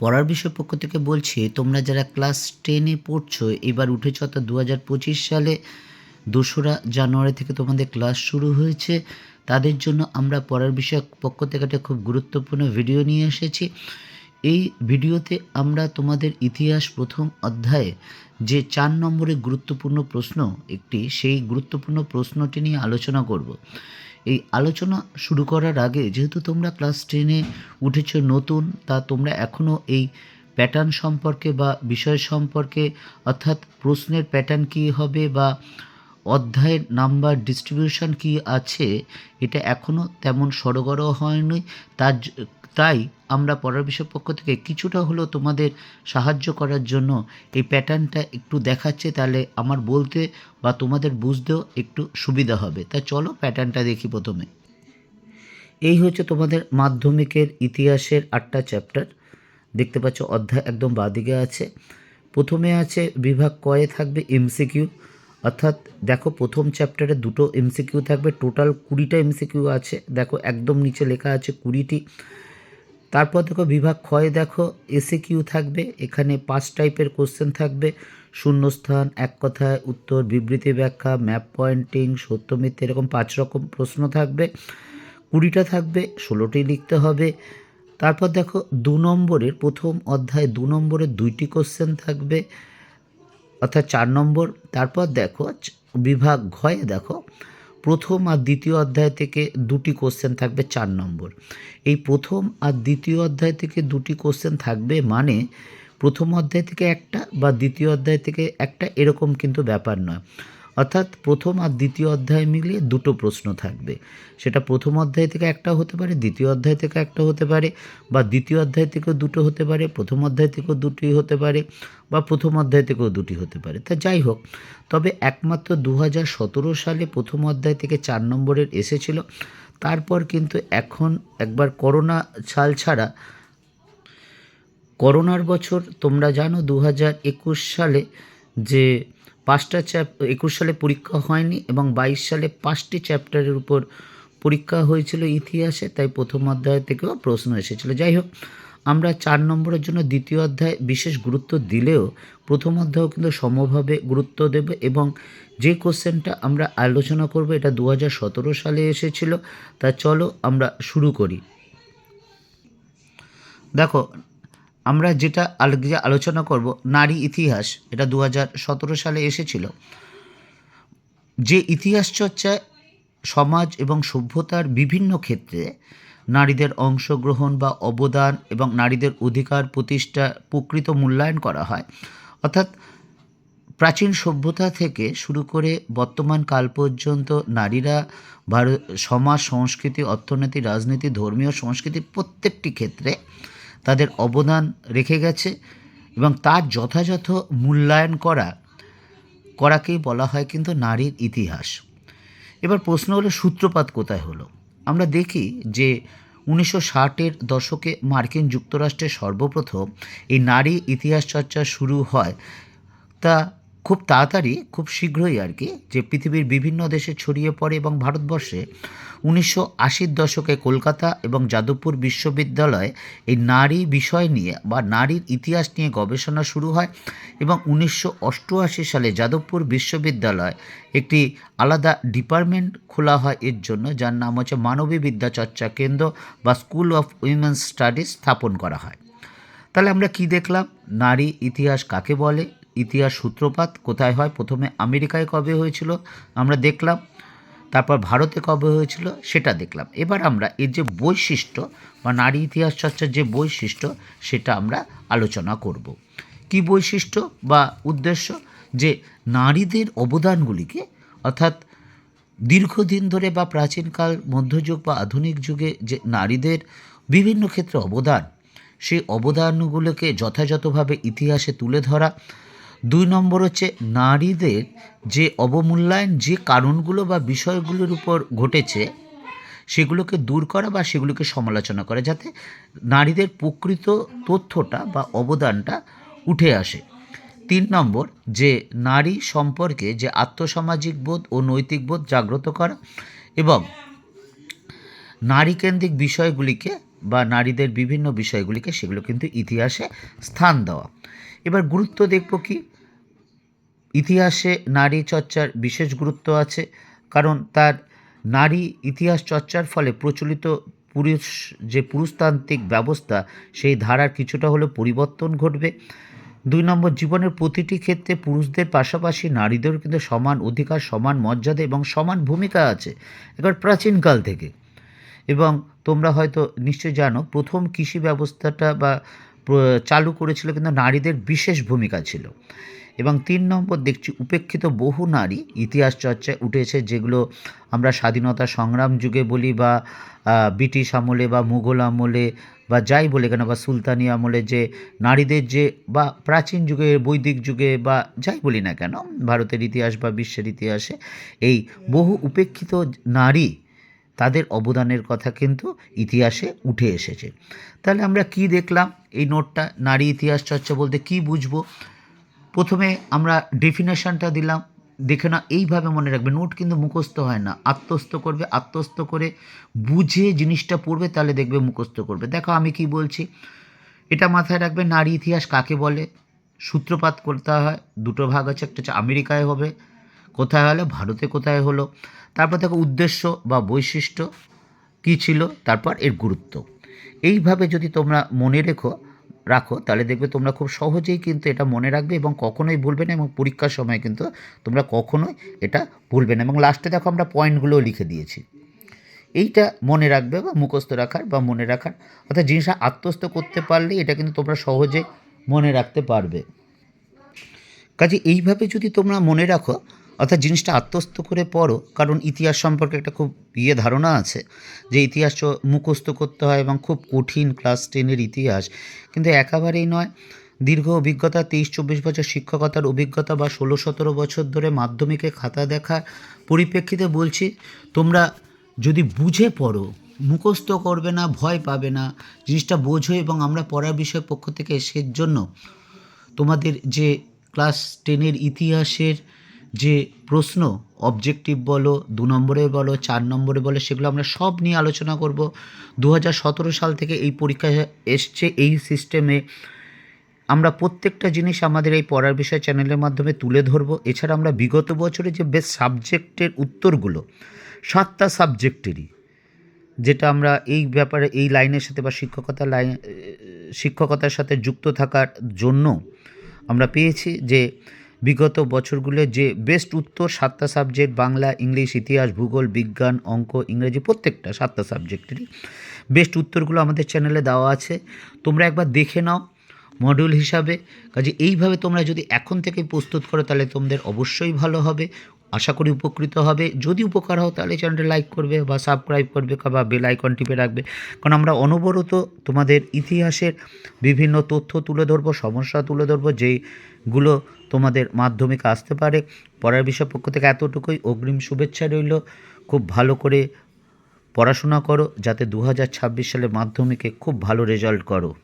পড়ার বিষয় পক্ষ থেকে বলছি, তোমরা যারা ক্লাস টেনে পড়ছো, এবার উঠেছ অর্থাৎ দু হাজার পঁচিশ সালে দোসরা জানুয়ারি থেকে তোমাদের ক্লাস শুরু হয়েছে। তাদের জন্য আমরা পড়ার বিষয় পক্ষ থেকে একটা খুব গুরুত্বপূর্ণ ভিডিও নিয়ে এসেছি। এই ভিডিওতে আমরা তোমাদের ইতিহাস প্রথম অধ্যায়ে যে চার নম্বরের গুরুত্বপূর্ণ প্রশ্ন, একটি সেই গুরুত্বপূর্ণ প্রশ্নটি নিয়ে আলোচনা করব। এই আলোচনা শুরু করার আগে, যেহেতু তোমরা ক্লাস টেনে উঠেছ নতুন, তা তোমরা এখনও এই প্যাটার্ন সম্পর্কে বা বিষয় সম্পর্কে, অর্থাৎ প্রশ্নের প্যাটার্ন কী হবে বা অধ্যায়ের নাম্বার ডিস্ট্রিবিউশন কি আছে, এটা এখনও তেমন সরগরও হয়নি। তার তাই আমরা বিষয় পক্ষ থেকে কিছুটা হলেও তোমাদের সাহায্য করার জন্য এই প্যাটার্নটা একটু দেখাচ্ছে, তাহলে আমার বলতে বা তোমাদের বুঝতেও একটু সুবিধা হবে। তা চলো প্যাটার্নটা দেখি প্রথমে। এই হচ্ছে তোমাদের মাধ্যমিকের ইতিহাসের আটটা চ্যাপ্টার দেখতে পাচ্ছ অধ্যায় একদম বাদিকে আছে। প্রথমে আছে বিভাগ কয়ে থাকবে এমসিকিউ অর্থাৎ দেখো প্রথম চ্যাপ্টারে দুটো এমসিকিউ থাকবে টোটাল কুড়িটা এমসিকিউ আছে। দেখো একদম নিচে লেখা আছে কুড়িটি। তারপর দেখো বিভাগ ক্ষয় দেখো এসে কিউ থাকবে, এখানে পাঁচ টাইপের কোশ্চেন থাকবে, শূন্যস্থান, এক কথায় উত্তর, বিবৃতি ব্যাখ্যা ম্যাপ পয়েন্টিং সত্য মিথ্যে এরকম পাঁচ রকম প্রশ্ন থাকবে, কুড়িটা থাকবে, ষোলোটি লিখতে হবে। তারপর দেখো দু নম্বরের প্রথম অধ্যায়, দু নম্বরের দুইটি কোশ্চেন থাকবে, অর্থাৎ চার নম্বর। তারপর দেখো বিভাগ ঘয়ে দেখো প্রথম আর দ্বিতীয় অধ্যায় থেকে দুটি কোশ্চেন থাকবে চার নম্বর। এই প্রথম আর দ্বিতীয় অধ্যায় থেকে দুটি কোশ্চেন থাকবে মানে প্রথম অধ্যায় থেকে একটা বা দ্বিতীয় অধ্যায় থেকে একটা এরকম কিন্তু ব্যাপার নয়। অর্থাৎ প্রথম আর দ্বিতীয় অধ্যায় মিলিয়ে দুটো প্রশ্ন থাকবে। সেটা প্রথম অধ্যায় থেকে একটা হতে পারে, দ্বিতীয় অধ্যায় থেকে একটা হতে পারে, বা দ্বিতীয় অধ্যায় থেকেও দুটো হতে পারে, প্রথম অধ্যায় থেকেও দুটি হতে পারে, বা প্রথম অধ্যায় থেকেও দুটি হতে পারে। তা যাই হোক, তবে একমাত্র দু হাজার সতেরো সালে প্রথম অধ্যায় থেকে চার নম্বরের এসেছিল। তারপর কিন্তু এখন একবার করোনা সাল ছাড়া, করোনার বছর তোমরা জানো দু হাজার একুশ সালে যে পাঁচটা চ্যাপ একুশ সালে পরীক্ষা হয়নি এবং বাইশ সালে পাঁচটি চ্যাপ্টারের উপর পরীক্ষা হয়েছিল ইতিহাসে, তাই প্রথম অধ্যায় থেকেও প্রশ্ন এসেছিল। যাই হোক, আমরা চার নম্বরের জন্য দ্বিতীয় অধ্যায় বিশেষ গুরুত্ব দিলেও প্রথম অধ্যায়ও কিন্তু সমভাবে গুরুত্ব দেবে এবং যে কোশ্চেনটা আমরা আলোচনা করব এটা দু হাজার সতেরো সালে এসেছিল। তা চলো আমরা শুরু করি। দেখো আমরা যেটা আলোচনা করব, নারী ইতিহাস, এটা দু হাজার সতেরো সালে এসেছিল। যে ইতিহাস চর্চায় সমাজ এবং সভ্যতার বিভিন্ন ক্ষেত্রে নারীদের অংশগ্রহণ বা অবদান এবং নারীদের অধিকার প্রতিষ্ঠা প্রকৃত মূল্যায়ন করা হয়। অর্থাৎ প্রাচীন সভ্যতা থেকে শুরু করে বর্তমান কাল পর্যন্ত নারীরা ভারত, সমাজ, সংস্কৃতি, অর্থনীতি, রাজনীতি, ধর্মীয় সংস্কৃতি প্রত্যেকটি ক্ষেত্রে তাদের অবদান রেখে গেছে এবং তার যথাযথ মূল্যায়ন করা, করাকেই বলা হয় কিন্তু নারীর ইতিহাস। এবার প্রশ্ন হলো, সূত্রপাত কোথায় হলো? আমরা দেখি যে উনিশশো ষাটের দশকে মার্কিন যুক্তরাষ্ট্রে সর্বপ্রথম এই নারী ইতিহাস চর্চা শুরু হয় তা খুব তাড়াতাড়ি, খুব শীঘ্রই আর কি, যে পৃথিবীর বিভিন্ন দেশে ছড়িয়ে পড়ে এবং ভারতবর্ষে উনিশশো আশির দশকে কলকাতা এবং যাদবপুর বিশ্ববিদ্যালয়ে এই নারী বিষয় নিয়ে বা নারীর ইতিহাস নিয়ে গবেষণা শুরু হয় এবং উনিশশো অষ্টআশি সালে যাদবপুর বিশ্ববিদ্যালয় একটি আলাদা ডিপার্টমেন্ট খোলা হয় এর জন্য, যার নাম হচ্ছে মানবী বিদ্যা চর্চা কেন্দ্র বা স্কুল অফ উইমেন্স স্টাডিজ স্থাপন করা হয়। তাহলে আমরা কি দেখলাম? নারী ইতিহাস কাকে বলে? ইতিহাস সূত্রপাত, কোথায় হয়, প্রথমে আমেরিকায় কবে হয়েছিল, আমরা দেখলাম, তারপর ভারতে কবে হয়েছিল, সেটা দেখলাম। এবার আমরা এর যে বৈশিষ্ট্য বা নারী ইতিহাস চর্চার যে বৈশিষ্ট্য, সেটা আমরা আলোচনা করব। কি বৈশিষ্ট্য বা উদ্দেশ্য? যে নারীদের অবদানগুলিকে, অর্থাৎ দীর্ঘদিন ধরে বা প্রাচীনকাল, মধ্যযুগ বা আধুনিক যুগে যে নারীদের বিভিন্ন ক্ষেত্রে অবদান, সেই অবদানগুলোকে যথাযথভাবে ইতিহাসে তুলে ধরা দুই নম্বর হচ্ছে নারীদের যে অবমূল্যায়ন, যে কারণগুলো বা বিষয়গুলোর উপর ঘটেছে, সেগুলোকে দূর করা বা সেগুলোকে সমালোচনা করা, যাতে নারীদের প্রকৃত তথ্যটা বা অবদানটা উঠে আসে। তিন নম্বর, যে নারী সম্পর্কে যে আত্মসামাজিক বোধ ও নৈতিক বোধ জাগ্রত করা এবং নারীকেন্দ্রিক বিষয়গুলিকে বা নারীদের বিভিন্ন বিষয়গুলিকে সেগুলো কিন্তু ইতিহাসে স্থান দেওয়া। এবার গুরুত্ব দেখব কি? ইতিহাসে নারী চর্চার বিশেষ গুরুত্ব আছে, কারণ তার নারী ইতিহাস চর্চার ফলে প্রচলিত পুরুষ, যে পুরুষতান্ত্রিক ব্যবস্থা, সেই ধারার কিছুটা হলেও পরিবর্তন ঘটবে। দুই নম্বর, জীবনের প্রতিটি ক্ষেত্রে পুরুষদের পাশাপাশি নারীদেরও কিন্তু সমান অধিকার, সমান মর্যাদা এবং সমান ভূমিকা আছে এবার প্রাচীনকাল থেকে। এবং তোমরা হয়তো নিশ্চয় জানো, প্রথম কৃষি ব্যবস্থাটা বা চালু করেছিল কিন্তু নারীদের বিশেষ ভূমিকা ছিল। এবং তিন নম্বর দেখছি উপেক্ষিত বহু নারী ইতিহাস চর্চায় উঠেছে, যেগুলো আমরা স্বাধীনতা সংগ্রাম যুগে বলি বা ব্রিটিশ আমলে বা মুঘল আমলে বা যাই বলে কেন বা সুলতানি আমলে যে নারীদের যে বা প্রাচীন যুগে, বৈদিক যুগে বা যাই বলি না কেন, ভারতের ইতিহাস বা বিশ্বের ইতিহাসে এই বহু উপেক্ষিত নারী তাদের অবদানের কথা কিন্তু ইতিহাসে উঠে এসেছে। তাহলে আমরা কি দেখলাম? এই নোটটা নারী ইতিহাস চর্চা বলতে কি বুঝব? প্রথমে আমরা ডেফিনেশনটা দিলাম। দেখে না এইভাবে মনে রাখবে, নোট কিন্তু মুখস্থ হয় না। আত্মস্থ করবে, আত্মস্থ করে বুঝে জিনিসটা পড়বে, তাহলে দেখবে মুখস্থ করবে। দেখো আমি কি বলছি, এটা মাথায় রাখবে, নারী ইতিহাস কাকে বলে? সূত্রপাত করতে হয়, দুটো ভাগ আছে, একটা হচ্ছে আমেরিকায় হবে, কোথায় হলো? ভারতে কোথায় হলো? তারপর দেখো উদ্দেশ্য বা বৈশিষ্ট্য কী ছিল? তারপর এর গুরুত্ব। এইভাবে যদি তোমরা মনে রেখো রাখো, তাহলে দেখবে তোমরা খুব সহজেই কিন্তু এটা মনে রাখবে এবং কখনোই ভুলবে না এবং পরীক্ষার সময় কিন্তু তোমরা কখনোই এটা ভুলবে না। এবং লাস্টে দেখো আমরা পয়েন্টগুলোও লিখে দিয়েছি। এইটা মনে রাখবে বা মুখস্থ রাখার বা মনে রাখার, অর্থাৎ জিনিসটা আত্মস্থ করতে পারলে এটা কিন্তু তোমরা সহজে মনে রাখতে পারবে। কাজে এইভাবে যদি তোমরা মনে রাখো অর্থাৎ জিনিসটা আত্মস্থ করে পড়ো, কারণ ইতিহাস সম্পর্কে একটা খুব ইয়ে ধারণা আছে যে ইতিহাস মুখস্থ করতে হয় এবং খুব কঠিন ক্লাস টেনের ইতিহাস। কিন্তু একেবারেই নয়, দীর্ঘ অভিজ্ঞতা, তেইশ, চব্বিশ বছর শিক্ষকতার অভিজ্ঞতা বা ষোলো, সতেরো বছর ধরে মাধ্যমিকে খাতা দেখার পরিপ্রেক্ষিতে বলছি, তোমরা যদি বুঝে পড়ো, মুখস্থ করবে না, ভয় পাবে না, জিনিসটা বোঝো এবং আমরা পড়ার বিষয় পক্ষ থেকে সে জন্য তোমাদের যে ক্লাস টেনের ইতিহাসের যে প্রশ্ন অবজেক্টিভ বলো, দু নম্বরে বলো, চার নম্বরে বলো, সেগুলো আমরা সব নিয়ে আলোচনা করব। দু হাজার সতেরো সাল থেকে এই পরীক্ষা এসছে, এই সিস্টেমে আমরা প্রত্যেকটা জিনিস আমাদের এই পড়ার বিষয় চ্যানেলের মাধ্যমে তুলে ধরবো। এছাড়া আমরা বিগত বছরে যে বেস্ট সাবজেক্টের উত্তরগুলো, সাতটা সাবজেক্টেরই যেটা আমরা এই ব্যাপারে, এই লাইনের সাথে বা শিক্ষকতা লাইন শিক্ষকতার সাথে যুক্ত থাকার জন্য আমরা পেয়েছি যে বিগত বছরগুলো যে বেস্ট উত্তর সাতটা সাবজেক্ট বাংলা, ইংলিশ, ইতিহাস, ভূগোল, বিজ্ঞান, অঙ্ক, ইংরেজি প্রত্যেকটা সাতটা সাবজেক্টেরই বেস্ট উত্তরগুলো আমাদের চ্যানেলে দেওয়া আছে। তোমরা একবার দেখে নাও মডিউল হিসাবে। কাজে এইভাবে তোমরা যদি এখন থেকে প্রস্তুত করো, তাহলে তোমাদের অবশ্যই ভালো হবে। আশা করি উপকৃত হবে। যদি উপকার হও তাহলে চ্যানেলটা লাইক করবে বা সাবস্ক্রাইব করবে বা বেল আইকন টিপে রাখবে। কারণ আমরা অনবরত তোমাদের ইতিহাসের বিভিন্ন তথ্য তুলে ধরবো, সমস্যা তুলে ধরবো, যেইগুলো তোমাদের মাধ্যমিক আসতে পারে। পড়ার বিষয় পক্ষ থেকে এতটুকুই। অগ্রিম শুভেচ্ছা রইল। খুব ভালো করে পড়াশোনা করো, যাতে দু সালে মাধ্যমিকে খুব ভালো রেজাল্ট করো।